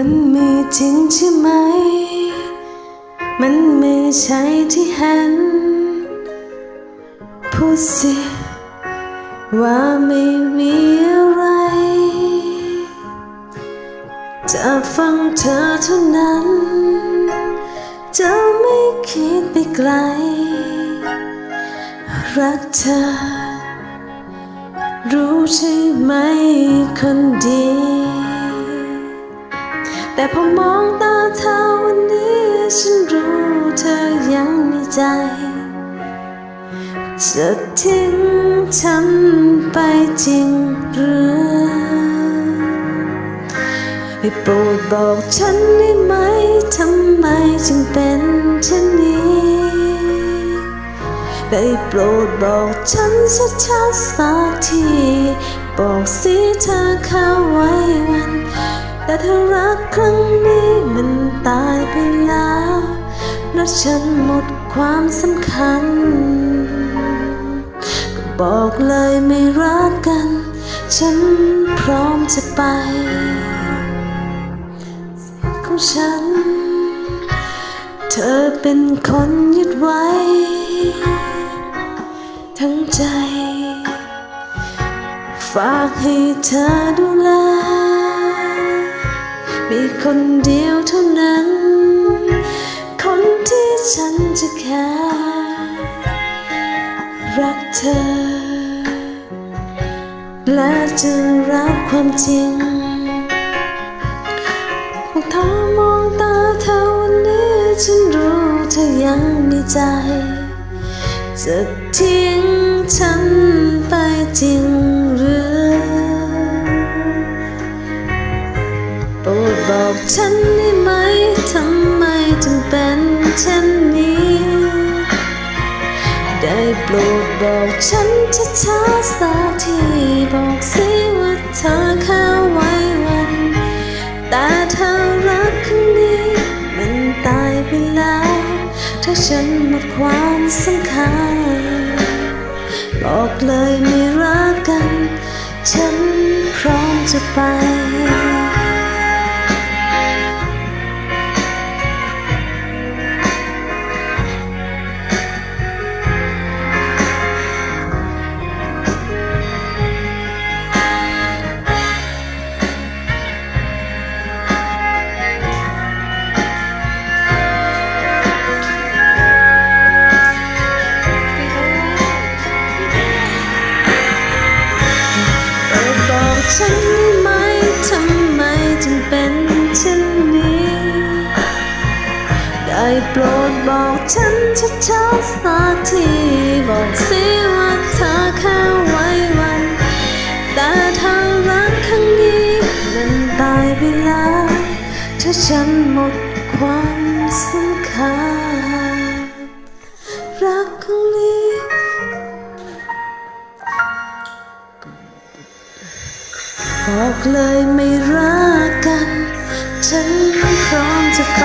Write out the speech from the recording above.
มันมีจริงใช่ไหม มันไม่ใช่ที่เห็น พูดสิว่าไม่มีอะไร จะฟังเธอเท่านั้น จะไม่คิดไปไกล รักเธอ รู้ใช่ไหมคนดี แต่พอมองตาเธอวันนี้ ฉันรู้เธอยังมีใจ จะทิ้งฉันไปจริงหรือให้โปรดบอกฉันได้ไหม ทำไมจึงเป็นเช่นนี้ได้โปรดบอกฉันชัดๆสักที บอกสิเธอเข้าไว้วัน แต่ถ้ารักครั้งนี้มันตายไปแล้วและฉันหมดความสำคัญ ก็บอกเลยไม่รักกัน ฉันพร้อมจะไปของฉัน เธอเป็นคนยึดไว้ ทั้งใจ ฝากให้เธอดูแล มีคนเดียวเท่านั้น คนที่ฉันจะแค่รักเธอ และจะรับความจริงมองเธอมองตาเธอวันนี้ฉันรู้เธอยังมีใจจะทิ้งฉันไปจริง รือโปรดบอกฉันได้ไหมทำไมจึงเป็นเช่นนี้ ได้โปรดบอกฉันช้าๆสักทีบอกสิว่าเธอเข้าไว้วัน แต่เธอรักครั้งนี้มันตายไปแล้ว ถ้าฉันหมดความสำคัญบอกเลยไม่รักกัน ฉันพร้อมจะไป ฉันได้ไหมทำไมจึงเป็นเช่นนี้ ได้โปรดบอกฉันชัดๆสักที บอกสิว่าเธอแค่ไว้วัน แต่เธอรักครั้งนี้มันตายไปแล้ว ถ้าฉันหมดความ เลยไม่รักกัน ฉันพร้อมจะไป